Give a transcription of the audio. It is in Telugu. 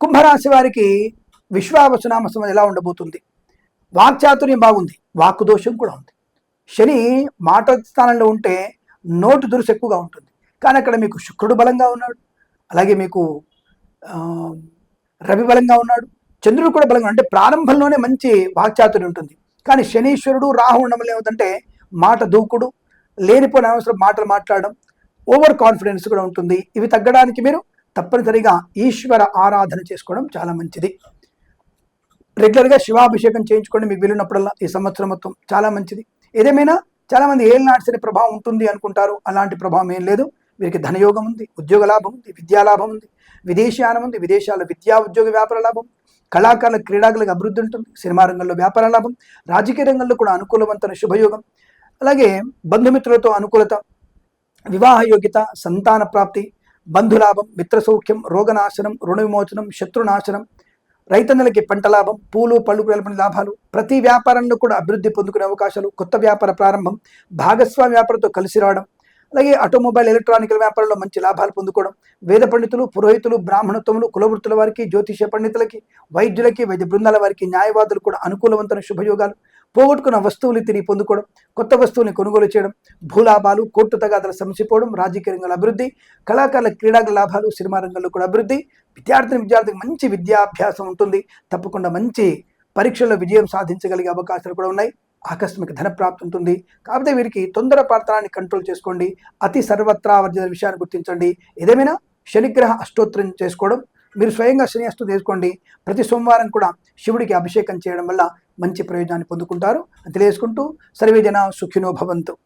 కుంభరాశి వారికి విశ్వావసునామ సంవత్సరం ఎలా ఉండబోతుంది? వాక్చాతుర్యం బాగుంది వాక్కు దోషం కూడా ఉంది. శని మాట స్థానంలో ఉంటే నోటు దురుసు ఎక్కువగా ఉంటుంది. కానీ అక్కడ మీకు శుక్రుడు బలంగా ఉన్నాడు అలాగే మీకు రవి బలంగా ఉన్నాడు చంద్రుడు కూడా బలంగా అంటే ప్రారంభంలోనే మంచి వాక్చాతుర్యం ఉంటుంది. కానీ శనీశ్వరుడు రాహు ఉండడం ఏమిటంటే మాట దూకుడు లేనిపోయిన అనవసరం మాటలు మాట్లాడడం ఓవర్ కాన్ఫిడెన్స్ కూడా ఉంటుంది. ఇవి తగ్గడానికి మీరు తప్పనిసరిగా ఈశ్వర ఆరాధన చేసుకోవడం చాలా మంచిది. రెగ్యులర్గా శివాభిషేకం చేయించుకోండి మీకు వెళ్ళినప్పుడల్లా ఈ సంవత్సరం మొత్తం చాలా మంచిది. ఏదేమైనా చాలామంది మంది నాటిసిన ప్రభావం ఉంటుంది అనుకుంటారు అలాంటి ప్రభావం ఏం లేదు. వీరికి ధనయోగం ఉంది ఉద్యోగ లాభం ఉంది విద్యా లాభం ఉంది విదేశీయానం ఉంది విదేశాల్లో విద్యా ఉద్యోగ వ్యాపార లాభం కళాకారుల క్రీడాకులకు అభివృద్ధి ఉంటుంది సినిమా రంగంలో వ్యాపార లాభం రాజకీయ రంగంలో కూడా అనుకూలవంతమైన శుభయోగం. అలాగే బంధుమిత్రులతో అనుకూలత వివాహ యోగ్యత సంతాన ప్రాప్తి బంధులాభం మిత్రసౌఖ్యం రోగనాశనం రుణ విమోచనం శత్రునాశనం రైతన్నలకి పంట లాభం పూలు పళ్ళు కూరల లాభాలు ప్రతి వ్యాపారంలో కూడా అభివృద్ధి పొందుకునే అవకాశాలు కొత్త వ్యాపార ప్రారంభం భాగస్వామి వ్యాపారంతో కలిసి రావడం అలాగే ఆటోమొబైల్ ఎలక్ట్రానికల్ వ్యాపారంలో మంచి లాభాలు పొందుకోవడం వేద పండితులు పురోహితులు బ్రాహ్మణత్వములు కులవృత్తుల వారికి జ్యోతిష పండితులకి వైద్యులకి వైద్య బృందాల వారికి న్యాయవాదులు కూడా అనుకూలవంతమైన శుభయోగాలు పోగొట్టుకున్న వస్తువులు తిరిగి పొందుకోవడం కొత్త వస్తువుల్ని కొనుగోలు చేయడం భూలాభాలు కోర్టు తగాదాలు సమసిపోవడం రాజకీయ రంగంలో అభివృద్ధి కళాకారుల క్రీడాల లాభాలు సినిమా రంగంలో కూడా అభివృద్ధి విద్యార్థిని విద్యార్థికి మంచి విద్యాభ్యాసం ఉంటుంది. తప్పకుండా మంచి పరీక్షల్లో విజయం సాధించగలిగే అవకాశాలు కూడా ఉన్నాయి. ఆకస్మిక ధన ప్రాప్తి ఉంటుంది. కాకపోతే వీరికి తొందర పాత్రాన్ని కంట్రోల్ చేసుకోండి. అతి సర్వత్రా వర్జిత విషయాన్ని గుర్తించండి. ఏదేమైనా శనిగ్రహ అష్టోత్తరం చేసుకోవడం మీరు స్వయంగా శని అష్టం ప్రతి సోమవారం కూడా శివుడికి అభిషేకం చేయడం వల్ల మంచి ప్రయోజనాన్ని పొందుకుంటారు అని తెలియజేసుకుంటూ సర్వేజన సుఖినో భవంతు.